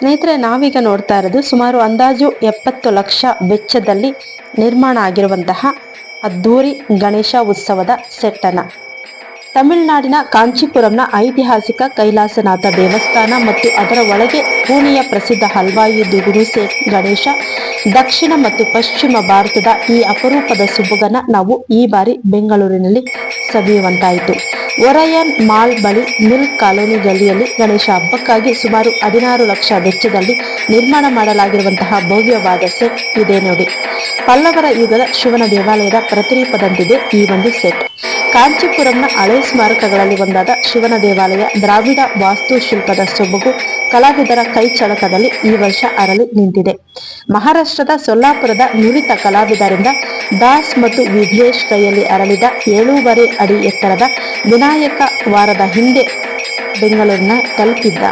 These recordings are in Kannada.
ಸ್ನೇಹಿತರೆ, ನಾವೀಗ ನೋಡ್ತಾ ಇರೋದು ಸುಮಾರು ಅಂದಾಜು ಎಪ್ಪತ್ತು ಲಕ್ಷ ವೆಚ್ಚದಲ್ಲಿ ನಿರ್ಮಾಣ ಆಗಿರುವಂತಹ ಅದ್ದೂರಿ ಗಣೇಶ ಉತ್ಸವದ ಸೆಟ್ಟನ ತಮಿಳುನಾಡಿನ ಕಾಂಚೀಪುರಂನ ಐತಿಹಾಸಿಕ ಕೈಲಾಸನಾಥ ದೇವಸ್ಥಾನ ಮತ್ತು ಅದರ ಒಳಗೆ ಪೂಣೆಯ ಪ್ರಸಿದ್ಧ ಹಲ್ವಾಯಿ ದುಗುರು ಸೇಟ್ ಗಣೇಶ, ದಕ್ಷಿಣ ಮತ್ತು ಪಶ್ಚಿಮ ಭಾರತದ ಈ ಅಪರೂಪದ ಸುಬುಗನ ನಾವು ಈ ಬಾರಿ ಬೆಂಗಳೂರಿನಲ್ಲಿ ಸವಿಯುವಂತಾಯಿತು. ಒರಯನ್ ಮಾಲ್ ಬಳಿ ಮಿಲ್ ಕಾಲೋನಿ ಗಲ್ಲಿಯಲ್ಲಿ ಗಣೇಶ ಹಬ್ಬಕ್ಕಾಗಿ ಸುಮಾರು ಹದಿನಾರು ಲಕ್ಷ ವೆಚ್ಚದಲ್ಲಿ ನಿರ್ಮಾಣ ಮಾಡಲಾಗಿರುವಂತಹ ಭವ್ಯವಾದ ಸೆಟ್ ಇದೆ ನೋಡಿ. ಪಲ್ಲವರ ಯುಗದ ಶಿವನ ದೇವಾಲಯದ ಪ್ರತಿರೂಪದಂತಿದೆ ಈ ಒಂದು ಸೆಟ್. ಕಾಂಚೀಪುರಂನ ಹಳೆ ಸ್ಮಾರಕಗಳಲ್ಲಿ ಒಂದಾದ ಶಿವನ ದೇವಾಲಯ ದ್ರಾವಿಡ ವಾಸ್ತುಶಿಲ್ಪದ ಸೊಬಗು ಕಲಾವಿದರ ಕೈಚಳಕದಲ್ಲಿ ಈ ವರ್ಷ ಅರಳಿ ನಿಂತಿದೆ. ಮಹಾರಾಷ್ಟ್ರದ ಸೊಲ್ಲಾಪುರದ ನುರಿತ ಕಲಾವಿದರಿಂದ ದಾಸ್ ಮತ್ತು ವಿಘ್ನೇಶ್ ಕೈಯಲ್ಲಿ ಅರಳಿದ ಏಳೂವರೆ ಅಡಿ ಎತ್ತರದ ವಿನಾಯಕ ವಾರದ ಹಿಂದೆ ಬೆಂಗಳೂರಿನ ತಲುಪಿದ್ದ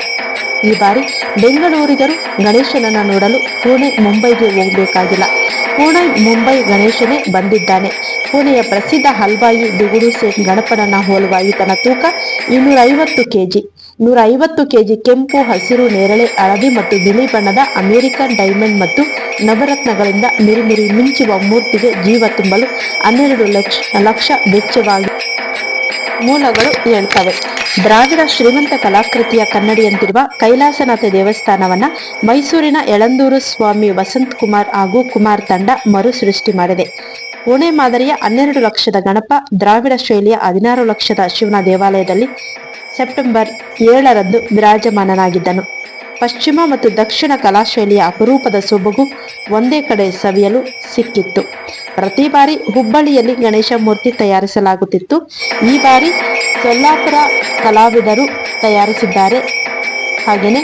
ಈ ಬಾರಿ ಬೆಂಗಳೂರಿಗರು ಗಣೇಶನನ್ನು ನೋಡಲು ಪುಣೆ, ಮುಂಬೈಗೆ ಹೋಗಬೇಕಾಗಿಲ್ಲ. ಪುಣೆ ಮುಂಬೈ ಗಣೇಶನೇ ಬಂದಿದ್ದಾನೆ. ಪುಣೆಯ ಪ್ರಸಿದ್ಧ ಹಲ್ವಾಯಿ ದುಗುಡು ಸೇಟ್ ಗಣಪನನ್ನ ಹೋಲುವ ಈತನ ತೂಕ ಇನ್ನೂರ ಐವತ್ತು ಕೆಜಿ. ನೂರ ಐವತ್ತು ಕೆಜಿ ಕೆಂಪು ಹಸಿರು ನೇರಳೆ ಹಳದಿ ಮತ್ತು ಬಿಳಿ ಬಣ್ಣದ ಅಮೆರಿಕನ್ ಡೈಮಂಡ್ ಮತ್ತು ನವರತ್ನಗಳಿಂದ ಮಿರಿಮಿರಿ ಮಿಂಚುವ ಮೂರ್ತಿಗೆ ಜೀವ ತುಂಬಲು ಹನ್ನೆರಡು ಲಕ್ಷ ಲಕ್ಷ ವೆಚ್ಚವಾಗಿ ಮೂಲಗಳು ಹೇಳ್ತವೆ ದ್ರಾವಿಡ ಶ್ರೀಮಂತ ಕಲಾಕೃತಿಯ ಕನ್ನಡಿಯಂತಿರುವ ಕೈಲಾಸನಾಥ ದೇವಸ್ಥಾನವನ್ನ ಮೈಸೂರಿನ ಯಳಂದೂರು ಸ್ವಾಮಿ ವಸಂತ್ ಕುಮಾರ್ ಹಾಗೂ ಕುಮಾರ್ ತಂಡ ಮರು ಸೃಷ್ಟಿ ಮಾಡಿದೆ. ಪುಣೆ ಮಾದರಿಯ ಹನ್ನೆರಡು ಲಕ್ಷದ ಗಣಪ ದ್ರಾವಿಡ ಶೈಲಿಯ ಹದಿನಾರು ಲಕ್ಷದ ಶಿವನ ದೇವಾಲಯದಲ್ಲಿ ಸೆಪ್ಟೆಂಬರ್ ಏಳರಂದು ವಿರಾಜಮಾನನಾಗಿದ್ದನು. ಪಶ್ಚಿಮ ಮತ್ತು ದಕ್ಷಿಣ ಕಲಾಶೈಲಿಯ ಅಪರೂಪದ ಸೊಬಗು ಒಂದೇ ಕಡೆ ಸವಿಯಲು ಸಿಕ್ಕಿತ್ತು. ಪ್ರತಿ ಬಾರಿ ಹುಬ್ಬಳ್ಳಿಯಲ್ಲಿ ಗಣೇಶ ಮೂರ್ತಿ ತಯಾರಿಸಲಾಗುತ್ತಿತ್ತು. ಈ ಬಾರಿ ಸೊಲ್ಲಾಪುರ ಕಲಾವಿದರು ತಯಾರಿಸಿದ್ದಾರೆ. ಹಾಗೆಯೇ